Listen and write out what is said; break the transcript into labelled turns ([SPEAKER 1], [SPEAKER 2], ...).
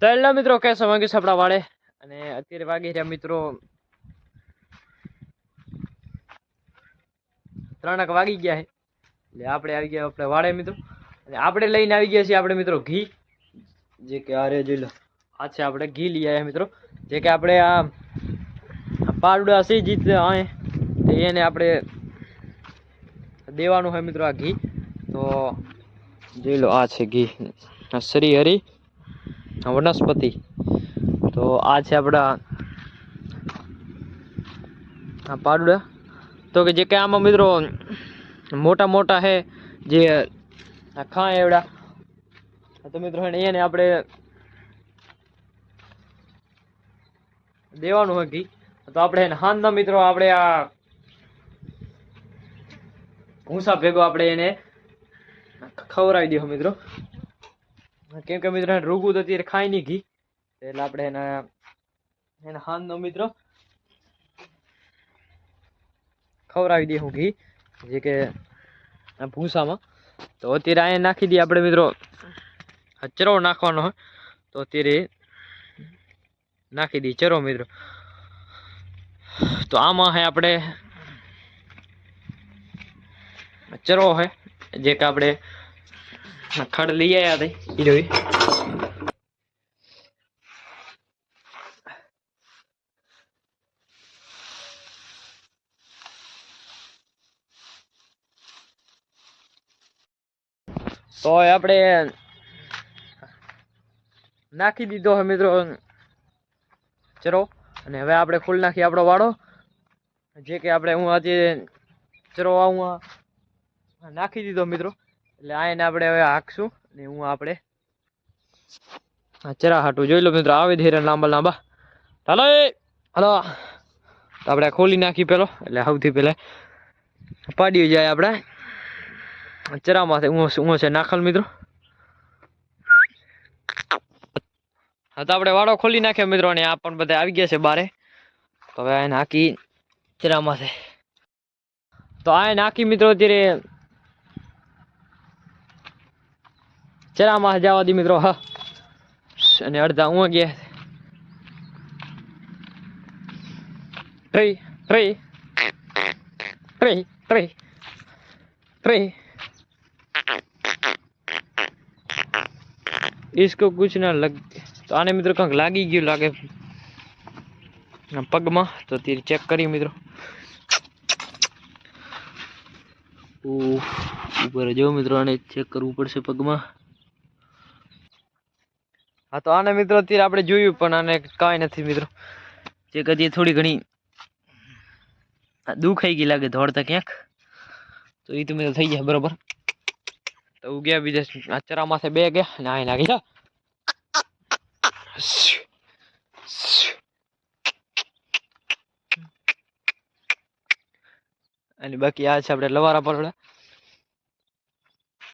[SPEAKER 1] તો એટલે મિત્રો કેસો વાગી સપડા વાળે. અને અત્યારે વાગી રહ્યા મિત્રો ત્રણક વાગી ગયા છે. એટલે આપણે આવી ગયા આપણે વાળે મિત્રો. અને આપણે લઈને આવી ગયા છીએ આપણે મિત્રો ઘી. જે કે આ જોઈ લો. આ છે આપણે ઘી લઈ આવ્યા મિત્રો. જે કે આપણે આ પારડા છે જીત એને આપણે દેવાનું હોય મિત્રો આ ઘી. તો જોઈ લો આ છે ઘી. શ્રી હરિ વનસ્પતિ. તો આ છે આપણા આ પાડુડા. તો કે જે કે આમાં મિત્રો મોટા મોટા હે, જે ખાય એવડા. તો મિત્રો એને આપણે દેવાનું હોય ઘી. તો આપણે હાંજના મિત્રો આપણે આ ભૂસા ભેગો આપણે એને ખવડાવી દઈએ મિત્રો. કેમ કે મિત્રો રોગું તો અત્યારે ખાય નહીં ઘી એટલે આપણે એના એના હાનનો મિત્રો ખવડાવી દઈએ હું ઘી. જે કે ભૂસામાં. તો અત્યારે અહીંયા નાખી દઈએ આપણે મિત્રો. ચરો નાખવાનો હોય તો અત્યારે નાખી દઈએ ચરો મિત્રો. તો આમાં હે આપણે, ચરો હે, જે કે આપણે ખડ લઈ આવ્યા તો. આપણે નાખી દીધો હવે મિત્રો. ચરો અને હવે આપણે ખોલ નાખી આપણો વાળો જે કે આપણે હું આજે ચરો આવું નાખી દીધો મિત્રો. એટલે આ એને આપણે હવે હાંકશું ને હું આપણે ચરા હાટું જોઈ લો મિત્રો, આવે ધીરે લાંબા લાંબા. હલો તો આપણે ખોલી નાખી પેલો, એટલે સૌથી પહેલા પાડી જાય આપણે. ચરામાંથી ઊંઘો છે નાખલ મિત્રો. હા, તો આપણે વાળો ખોલી નાખ્યો મિત્રો, અને આ પણ બધા આવી ગયા છે બારે. તો હવે આ નાખી ચરામાંથી. તો આ નાખી મિત્રો અત્યારે ચરામાં જવા દી મિત્રો હા અને અડધા ઊંઘ ગયા Three, three, three, three, three. इसको कुछ ना लग તો આને મિત્રો કંઈક લાગી ગયું લાગે આ પગમાં તો તે ચેક કરી મિત્રો ઉહ, ઉપર જો મિત્રો આને ચેક કરવું પડશે પગમાં હા, તો આને મિત્રો અત્યારે આપણે જોયું, પણ આને કાંઈ નથી મિત્રો. જે કદી થોડી ઘણી દુખાઈ ગઈ લાગે દોડતા ક્યાંક. તો એ તો મિત્રો થઈ ગયા, બરોબર. તો ગયા બીજા આ ચરામાંથી બે ગયા, અને આ નાખી જા અને બાકી આ છે આપણે લવારા પરોડા